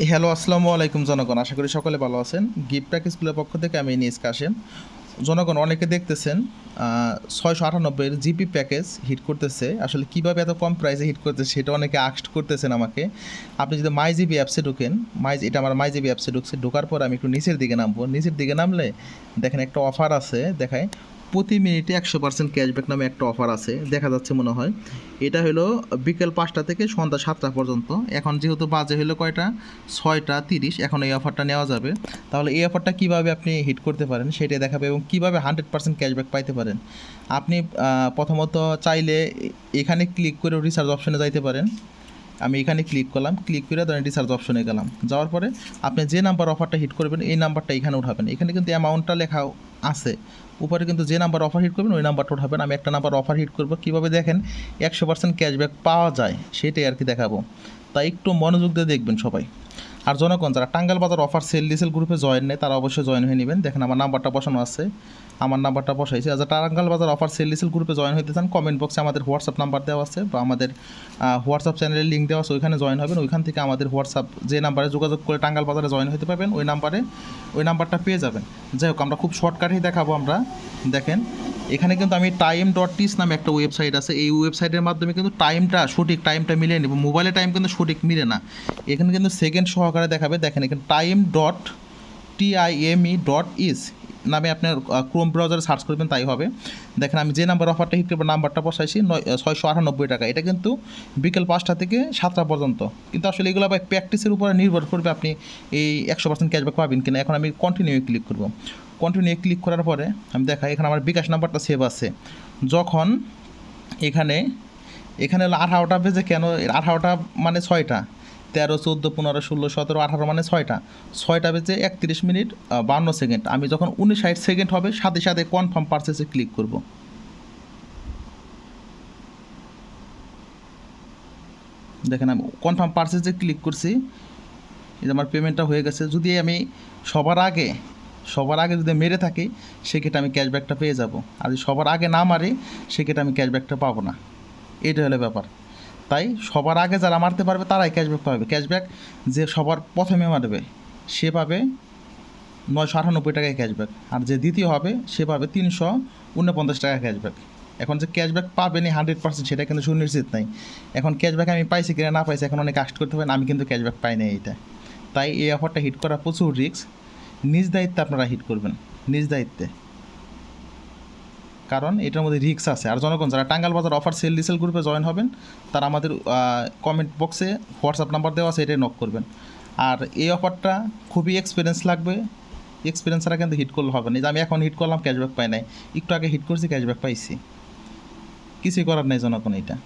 Hello, আসসালামু আলাইকুম জনগণ। আশা করি সকলে ভালো আছেন। গিফট প্যাক স্কুলের পক্ষ থেকে আমি নিজ কাশেম। জনগণ, অনেকে দেখতেছেন ছয়শো আটানব্বইয়ের জিপি প্যাকেজ হিট করতেছে। আসলে কীভাবে এত কম প্রাইসে হিট করতেছে সেটা অনেকে আক্সড করতেছেন আমাকে। আপনি যদি মাই জিবি অ্যাপসে ঢুকেন মাই এটা আমার মাই জিবি অ্যাপসে ঢুকছে, ঢোকার পর আমি একটু নিচের দিকে নামবো। নিচের দিকে নামলে দেখেন একটা অফার আছে, দেখায় প্রতি মিনিটে একশো পার্সেন্ট ক্যাশব্যাক নামে একটা অফার আছে, দেখা যাচ্ছে মনে হয়। এটা হলো বিকেল পাঁচটা থেকে সন্ধ্যা সাতটা পর্যন্ত। এখন যেহেতু বাজে হলো কয়টা? ছয়টা তিরিশ, এখন এই অফারটা নেওয়া যাবে। তাহলে এই অফারটা কীভাবে আপনি হিট করতে পারেন সেটাই দেখাবে এবং কীভাবে হান্ড্রেড পার্সেন্ট ক্যাশব্যাক পাইতে পারেন। আপনি প্রথমত চাইলে এখানে ক্লিক করে রিচার্জ অপশনে যাইতে পারেন। আমি এখানে ক্লিক করলাম ক্লিক করে ধরেন রিচার্জ অপশনে গেলাম। যাওয়ার পরে আপনি যে নাম্বার অফারটা হিট করবেন, এই নাম্বারটা এখানে উঠাবেন। এখানে কিন্তু অ্যামাউন্টটা লেখা আছে। উপরে কিন্তু যে নাম্বার অফার হিট করবেন, ওই নাম্বারটা উঠাবেন। আমি একটা নাম্বার অফার হিট করব। কীভাবে দেখেন? একশো পার্সেন্ট ক্যাশব্যাক পাওয়া যায়, সেটাই আর কি দেখাবো। তাই একটু মনোযোগ দিয়ে দেখবেন সবাই। আর জনগণ যারা টাঙ্গাল বাজার অফার সেল ডিসেল গ্রুপে জয়েন নেই তারা অবশ্যই জয়েন হয়ে নেবেন। দেখেন আমার নাম্বারটা বসানো আছে। আমার নাম্বারটা বসাইছি। আর টাঙ্গাল বাজার অফার সেল ডিসেল গ্রুপে জয়েন হতে চান কমেন্ট বক্সে আমাদের হোয়াটসঅ্যাপ নাম্বার দেওয়া আছে বা আমাদের হোয়াটসঅ্যাপ চ্যানেলের লিঙ্ক দেওয়া আছে, ওইখানে জয়েন হবেন। ওইখান থেকে আমাদের হোয়াটসঅ্যাপ যে নাম্বারে যোগাযোগ করে টাঙ্গাল বাজারে জয়েন হতে পারবেন, ওই নাম্বারে ওই নাম্বারটা পেয়ে যাবেন। যাই হোক, আমরা খুব শর্টকাটেই দেখাবো আমরা। দেখেন এখানে কিন্তু আমি টাইম ডট টিস নামে একটা ওয়েবসাইট আছে। এই ওয়েবসাইটের মাধ্যমে কিন্তু টাইমটা সঠিক টাইমটা মিলে নেব। মোবাইলে টাইম কিন্তু সঠিক মিলে না। এখানে কিন্তু সেকেন্ড সহকারে দেখাবে। দেখেন এখানে time dot T I M E dot is নামে আপনার ক্রোম ব্রাউজারে সার্চ করবেন, তাই হবে। দেখেন আমি যে নাম্বার অফারটা হিট করব নাম্বারটা বসাইছি, নয় ছয়শো আটানব্বই টাকা। এটা কিন্তু বিকেল পাঁচটা থেকে সাতটা পর্যন্ত। কিন্তু আসলে এগুলো প্র্যাকটিসের উপরে নির্ভর করবে আপনি এই একশো পার্সেন্ট ক্যাশব্যাক পাবেন কিনা। এখন আমি কন্টিনিউ ক্লিক করব। কন্টিনিউ ক্লিক করার পরে আমি দেখাই, এখানে আমার বিকাশ নাম্বারটা সেভ আছে। যখন এখানে এখানে হলো আঠারোটা বেজে কেন? আঠারোটা মানে ছয়টা। তেরো, চোদ্দ, পনেরো, ষোলো, সতেরো, আঠারো মানে ছয়টা। ছয়টা বেজে একত্রিশ মিনিট বান্ন সেকেন্ড। আমি যখন উনিশ ষাট সেকেন্ড হবে, সাথে সাথে কনফার্ম পারচেসে ক্লিক করব। দেখেন আমি কনফার্ম পারচেসে ক্লিক করছি। আমার পেমেন্টটা হয়ে গেছে। যদি আমি সবার আগে সবার আগে যদি মেরে থাকি, সেক্ষেত্রে আমি ক্যাশব্যাকটা পেয়ে যাব। আর যদি সবার আগে না মারি, সেক্ষেত্রে আমি ক্যাশব্যাকটা পাবো না। এটা হলো ব্যাপার। তাই সবার আগে যারা মারতে পারবে, তারাই ক্যাশব্যাক পাবে। ক্যাশব্যাক যে সবার প্রথমে মারবে, সে পাবে নয়শো আটানব্বই টাকায় ক্যাশব্যাক আর যে দ্বিতীয় হবে, সে পাবে তিনশো উনপঞ্চাশ টাকা ক্যাশব্যাক এখন যে ক্যাশব্যাক পাবেনি হান্ড্রেড পার্সেন্ট সেটা কিন্তু সুনিশ্চিত নাই। এখন ক্যাশব্যাক আমি পাইছি কিনা না পাইছি, এখন অনেক আস্ট করতে পারেন, আমি কিন্তু ক্যাশব্যাক পাই না এইটা তাই এই অফারটা হিট করা প্রচুর রিস্ক নিজ দায়িত্বে আপনারা হিট করবেন। নিজ দায়িত্বে। কারণ এটার মধ্যে রিক্স আছে। আর জনগণ, যারা টাঙ্গাল বাজার অফার সেল ডিসেল গ্রুপে জয়েন হবেন, তারা আমাদের কমেন্ট বক্সে হোয়াটসঅ্যাপ নাম্বার দেওয়া আছে, এটাই নক করবেন। আর এই অফারটা খুবই এক্সপিরিয়েন্স লাগবে। এক্সপিরিয়েন্স ছাড়া কিন্তু হিট করলে হবে না। যে আমি এখন হিট করলাম ক্যাশব্যাক পাই নাই। একটু আগে হিট করছি ক্যাশব্যাক পাইছি। কিছুই করার নেই জনগণ এটা